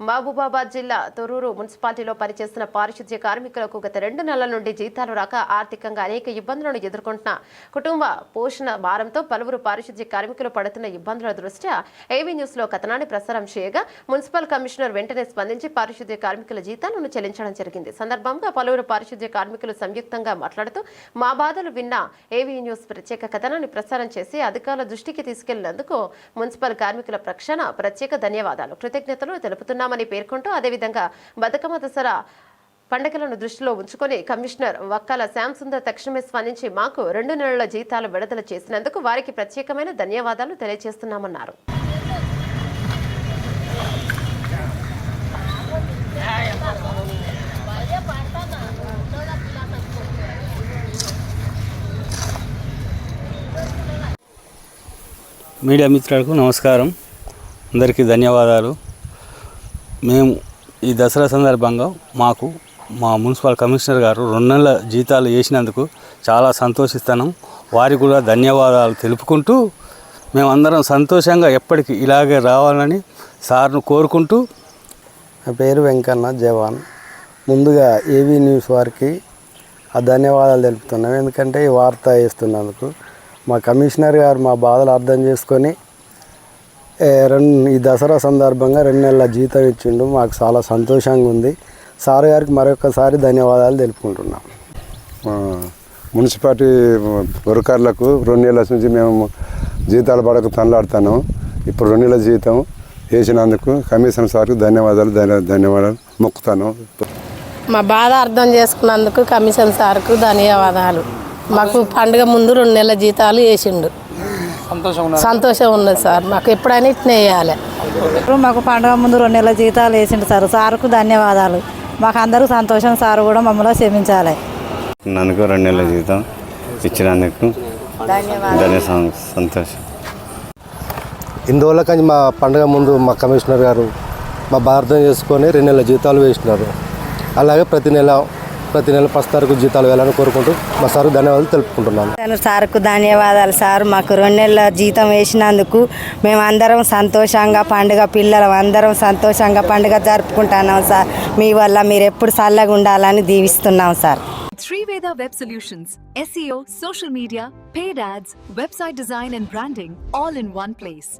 మహబూబాబాద్ జిల్లా తొరూరు మున్సిపాలిటీలో పనిచేస్తున్న పారిశుద్ధ్య కార్మికులకు గత రెండు నెలల నుండి జీతాలు రాక ఆర్థికంగా అనేక ఇబ్బందులను ఎదుర్కొంటున్న కుటుంబ పోషణ భారంతో పలువురు పారిశుద్ధ్య కార్మికులు పడుతున్న ఇబ్బందుల దృష్ట్యా ఏవీ న్యూస్లో కథనాన్ని ప్రసారం చేయగా మున్సిపల్ కమిషనర్ వెంటనే స్పందించి పారిశుద్ధ్య కార్మికుల జీతాలను చెల్లించడం జరిగింది. సందర్భంగా పలువురు పారిశుద్ధ్య కార్మికులు సంయుక్తంగా మాట్లాడుతూ మా బాధలు విన్న ఏవీ న్యూస్ ప్రత్యేక కథనాన్ని ప్రసారం చేసి అధికారుల దృష్టికి తీసుకెళ్ళినందుకు మున్సిపల్ కార్మికుల ప్రక్షణ ప్రత్యేక ధన్యవాదాలు. కృతజ్ఞతలు ఉన్నామని పేర్కొంటూ అదేవిధంగా బతుకమ్మ దసరా పండుగలను దృష్టిలో ఉంచుకొని కమిషనర్ వక్కాల శ్యామ్ సుందర్ తక్షణమే స్పందించి మాకు రెండు నెలల జీతాలు విడుదల చేసినందుకు వారికి ప్రత్యేకమైన ధన్యవాదాలు తెలియజేస్తున్నామన్నారు. మీడియా మిత్రులకు నమస్కారం. అందరికీ ధన్యవాదాలు. మేము ఈ దసరా సందర్భంగా మాకు మా మున్సిపల్ కమిషనర్ గారు రెండు నెలల జీతాలు వేసినందుకు చాలా సంతోషిస్తున్నాం వారికి కూడా ధన్యవాదాలు తెలుపుకుంటూ మేమందరం సంతోషంగా ఎప్పటికీ ఇలాగే రావాలని సార్ను కోరుకుంటూ నా పేరు వెంకన్న జవాన్. ముందుగా ఏవీ న్యూస్ వారికి ఆ ధన్యవాదాలు తెలుపుతున్నాం. ఎందుకంటే ఈ వార్త వేస్తున్నందుకు మా కమిషనర్ గారు మా బాధలు అర్థం చేసుకొని రెండు ఈ దసరా సందర్భంగా రెండు నెలల జీతం ఇచ్చిండు. మాకు చాలా సంతోషంగా ఉంది. సార్ గారికి మరొకసారి ధన్యవాదాలు తెలుపుకుంటున్నాం. మా మున్సిపాలిటీ వర్కర్లకు రెండు నెలల నుంచి మేము జీతాలు పడక తనలాడుతాను ఇప్పుడు రెండు నెలల జీతం వేసినందుకు కమిషన్ సార్కు ధన్యవాదాలు ధన్య- ధన్యవాదాలు మొక్కుతాను. మా బాధ అర్థం చేసుకున్నందుకు కమిషన్ సార్కు ధన్యవాదాలు. మాకు పండుగ ముందు రెండు నెలల జీతాలు వేసిండు. సంతోషం ఉన్నది సార్. మాకు ఎప్పుడైనా ఇట్నే వేయాలి ఇప్పుడు మాకు పండుగ ముందు రెండు నెలల జీతాలు వేసిండు సార్. సార్కు ధన్యవాదాలు. మాకు అందరూ సంతోషం సార్ కూడా మమ్మల్ని క్షమించాలి. నన్నుకు రెండు నెలల జీతం ఇచ్చినందుకు సంతోషం. ఇన్ని కానీ మా పండుగ ముందు మా కమిషనర్ గారు మా భారతం చేసుకొని రెండు నెలల జీతాలు వేసినారు. అలాగే ప్రతి నెల ప్రతి నెల ఫస్ట్ తారీఖు జీతాలు వేయాలని కోరుకుంటూ మా సార్ ధన్యవాదాలు తెలుపుకుంటున్నాను. నేను సార్కు ధన్యవాదాలు సార్. మాకు రెండు నెలల జీతం వేసినందుకు మేము అందరం సంతోషంగా పండుగ పిల్లలు అందరం సంతోషంగా పండుగ జరుపుకుంటున్నాం సార్. మీ వల్ల మీరు ఎప్పుడు చల్లగా ఉండాలని దీవిస్తున్నాం sir. Veda Web Solutions, SEO, social media, paid ads, website design and branding, all in one place.